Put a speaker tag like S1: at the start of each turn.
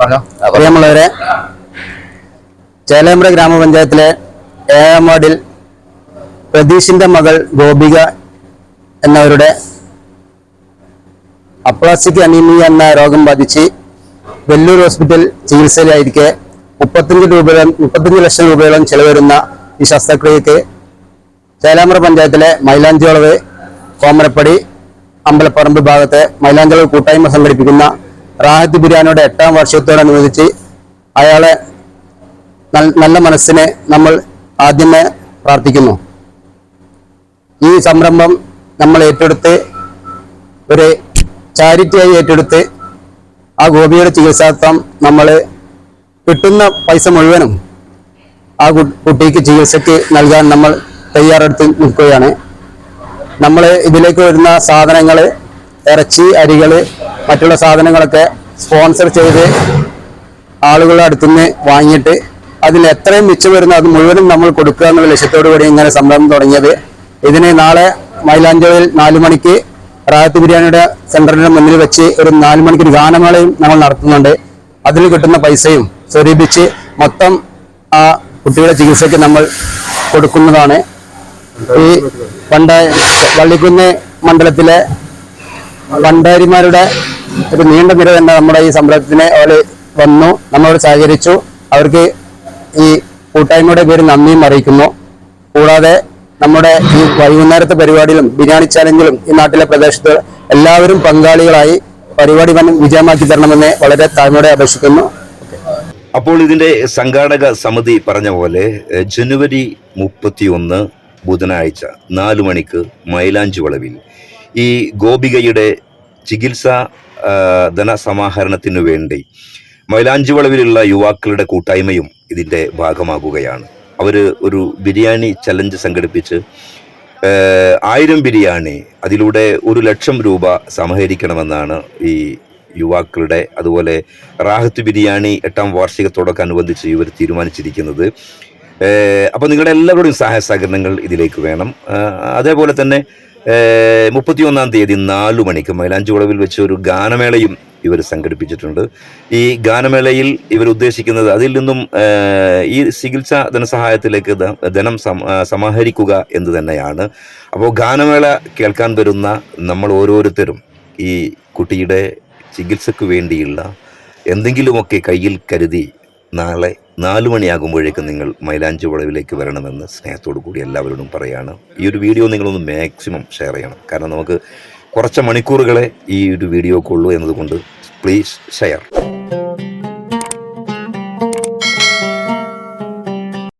S1: പ്രിയമുള്ളവരെ ചേലേമ്പ്ര ഗ്രാമപഞ്ചായത്തിലെ ഏഴാം വാർഡിൽ പ്രതീഷിന്റെ മകൾ ഗോപിക എന്നവരുടെ അപ്ലാസ്റ്റിക് അനീമിയ എന്ന രോഗം ബാധിച്ച് വെല്ലൂർ ഹോസ്പിറ്റൽ ചികിത്സയിലായിരിക്കെ മുപ്പത്തഞ്ച് രൂപയോളം മുപ്പത്തഞ്ച് ലക്ഷം രൂപയോളം ചെലവരുന്ന ഈ ശസ്ത്രക്രിയക്ക് ചേലാമ്പ്ര പഞ്ചായത്തിലെ മൈലാഞ്ചിയോളവ് കോമരപ്പടി അമ്പലപ്പറമ്പ് ഭാഗത്തെ മൈലാഞ്ചിയോളവ് കൂട്ടായ്മ സംഘടിപ്പിക്കുന്ന റാഹത്ത് ബിരിയാനിയുടെ എട്ടാം വർഷത്തോടനുബന്ധിച്ച് അയാളെ നല്ല മനസ്സിനെ നമ്മൾ ആദ്യമേ പ്രാർത്ഥിക്കുന്നു. ഈ സംരംഭം നമ്മൾ ഏറ്റെടുത്ത് ഒരു ചാരിറ്റിയായി ഏറ്റെടുത്ത് ആ ഗോപിയുടെ ചികിത്സാർത്ഥം നമ്മൾ കിട്ടുന്ന പൈസ മുഴുവനും ആ കുട്ടിക്ക് ചികിത്സയ്ക്ക് നൽകാൻ നമ്മൾ തയ്യാറെടുത്ത് നിൽക്കുകയാണ്. നമ്മൾ ഇതിലേക്ക് വരുന്ന സാധനങ്ങൾ ഇറച്ചി അരികൾ മറ്റുള്ള സാധനങ്ങളൊക്കെ സ്പോൺസർ ചെയ്ത് ആളുകളുടെ അടുത്തുനിന്ന് വാങ്ങിയിട്ട് അതിൽ എത്രയും മിച്ചം വരുന്ന അത് മുഴുവനും നമ്മൾ കൊടുക്കുക എന്നുള്ള ലക്ഷ്യത്തോടു കൂടി ഇങ്ങനെ സംരംഭം തുടങ്ങിയത്. ഇതിന് നാളെ മൈലാഞ്ചോയിൽ നാലു മണിക്ക് റായത്ത് ബിരിയാണിയുടെ സെന്ററിന്റെ മുന്നിൽ വെച്ച് ഒരു നാലു മണിക്ക് ഒരു ഗാനമേളയും നമ്മൾ നടത്തുന്നുണ്ട്. അതിൽ കിട്ടുന്ന പൈസയും സ്വരൂപിച്ച് മൊത്തം ആ കുട്ടിയുടെ ചികിത്സയ്ക്ക് നമ്മൾ കൊടുക്കുന്നതാണ്. ഈ പണ്ട് വള്ളിക്കുന്ന് മണ്ഡലത്തിലെ ഭണ്ഡാരിമാരുടെ ഒരു നീണ്ട നിര തന്നെ നമ്മുടെ ഈ സംരംഭത്തിന് അവർ വന്നു നമ്മളോട് സഹകരിച്ചു. അവർക്ക് ഈ കൂട്ടായ്മയുടെ പേര് നന്ദിയും അറിയിക്കുന്നു. കൂടാതെ നമ്മുടെ ഈ വൈകുന്നേരത്തെ പരിപാടിയിലും ബിരിയാണി ചാലഞ്ചിലും ഈ നാട്ടിലെ പ്രദേശത്ത് എല്ലാവരും പങ്കാളികളായി പരിപാടി വൻ വിജയമാക്കി തരണമെന്ന് വളരെ താഴ്മയോടെ അപേക്ഷിക്കുന്നു.
S2: അപ്പോൾ ഇതിന്റെ സംഘാടക സമിതി പറഞ്ഞ പോലെ ജനുവരി ജനുവരി മുപ്പത്തിയൊന്ന് ബുധനാഴ്ച നാലു മണിക്ക് മൈലാഞ്ചി വളവിൽ ഈ ഗോപികയുടെ ചികിത്സ ധനസമാഹരണത്തിനു വേണ്ടി മൈലാഞ്ചുവളവിലുള്ള യുവാക്കളുടെ കൂട്ടായ്മയും ഇതിന്റെ ഭാഗമാകുകയാണ്. അവർ ഒരു ബിരിയാണി ചലഞ്ച് സംഘടിപ്പിച്ച് ആയിരം ബിരിയാണി അതിലൂടെ ഒരു ലക്ഷം രൂപ സമാഹരിക്കണമെന്നാണ് ഈ യുവാക്കളുടെ അതുപോലെ റാഹത്ത് ബിരിയാണി എട്ടാം വാർഷികത്തോടൊക്കെ അനുബന്ധിച്ച് ഇവർ തീരുമാനിച്ചിരിക്കുന്നത്. അപ്പോൾ നിങ്ങളുടെ എല്ലാവരുടെയും സഹായ സഹകരണങ്ങൾ ഇതിലേക്ക് വേണം. അതേപോലെ തന്നെ മുപ്പത്തിയൊന്നാം തീയതി നാലു മണിക്ക് മൈലാഞ്ചുളവിൽ വെച്ച് ഒരു ഗാനമേളയും ഇവർ സംഘടിപ്പിച്ചിട്ടുണ്ട്. ഈ ഗാനമേളയിൽ ഇവർ ഉദ്ദേശിക്കുന്നത് അതിൽ നിന്നും ഈ ചികിത്സാ ധനസഹായത്തിലേക്ക് ധനം സമാഹരിക്കുക എന്ന് തന്നെയാണ്. അപ്പോൾ ഗാനമേള കേൾക്കാൻ വരുന്ന നമ്മൾ ഓരോരുത്തരും ഈ കുട്ടിയുടെ ചികിത്സയ്ക്ക് വേണ്ടിയുള്ള എന്തെങ്കിലുമൊക്കെ കയ്യിൽ കരുതി നാളെ നാലു മണിയാകുമ്പോഴേക്കും നിങ്ങൾ മൈലാഞ്ചി വളവിലേക്ക് വരണമെന്ന് സ്നേഹത്തോടു കൂടി എല്ലാവരോടും പറയാണ്. ഈ ഒരു വീഡിയോ നിങ്ങളൊന്ന് മാക്സിമം ഷെയർ ചെയ്യണം. കാരണം നമുക്ക് കുറച്ച് മണിക്കൂറുകളെ ഈ ഒരു വീഡിയോക്കുള്ളൂ എന്നതുകൊണ്ട് പ്ലീസ് ഷെയർ.